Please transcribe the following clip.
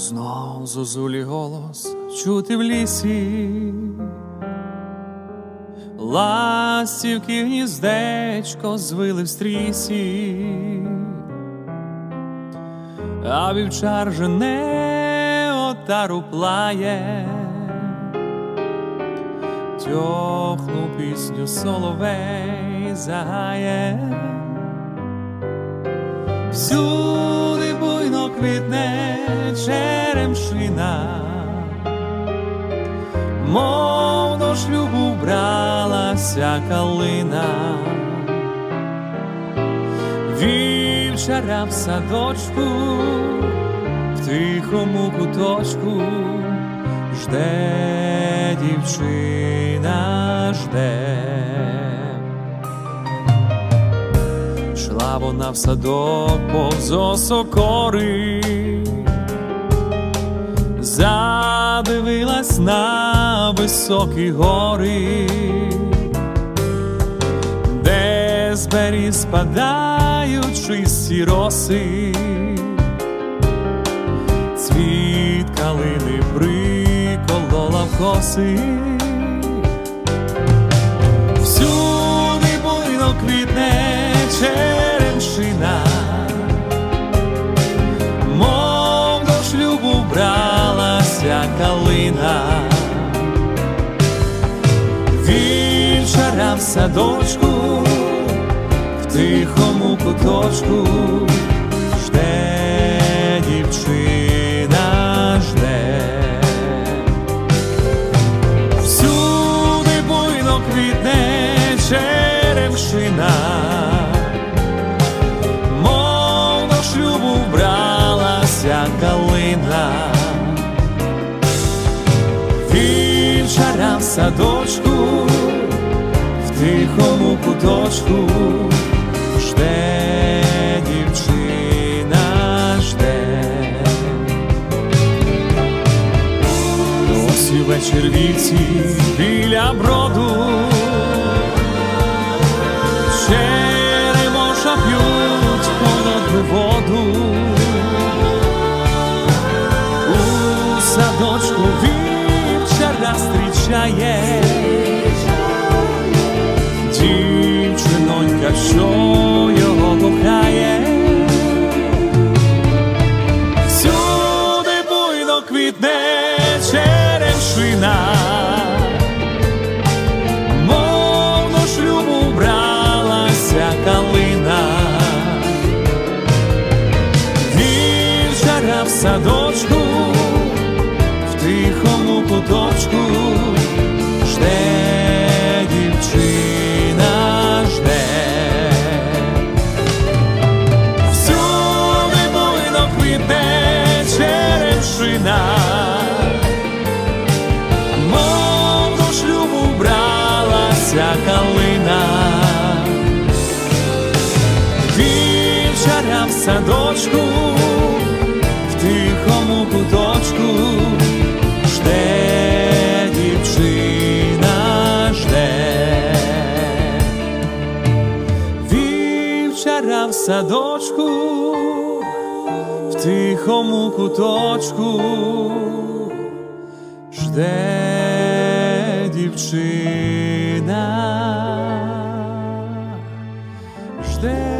Знов зозулі голос чути в лісі, ластівки гніздечко звили в стрісі, а вівчар жене отару плає, тьохну пісню соловей загає. Буйно квітне черемшина, мов до шлюбу бралася калина, вівчаря в садочку, в тихому куточку жде дівчина, жде. Шла вона в садок повз осокори, задивилась на високі гори, де з беріз спадають чисті роси, цвіт калини приколола в коси. Шлюбу бралася калина, вівчара в садочку, в тихому куточку. Жде дівчина, жде. Всюди буйно квітне черемшина, вівчара в садочку, в тихому куточку жде дівчина, жде. Досі вечір вівці біля броду, зустрічає дівчинонька, шлюбу бралася калина, вівчара в садочку, садочку, в тихому куточку жде дівчина, жде. Вівчара в садочку, в тихому куточку жде дівчина, жде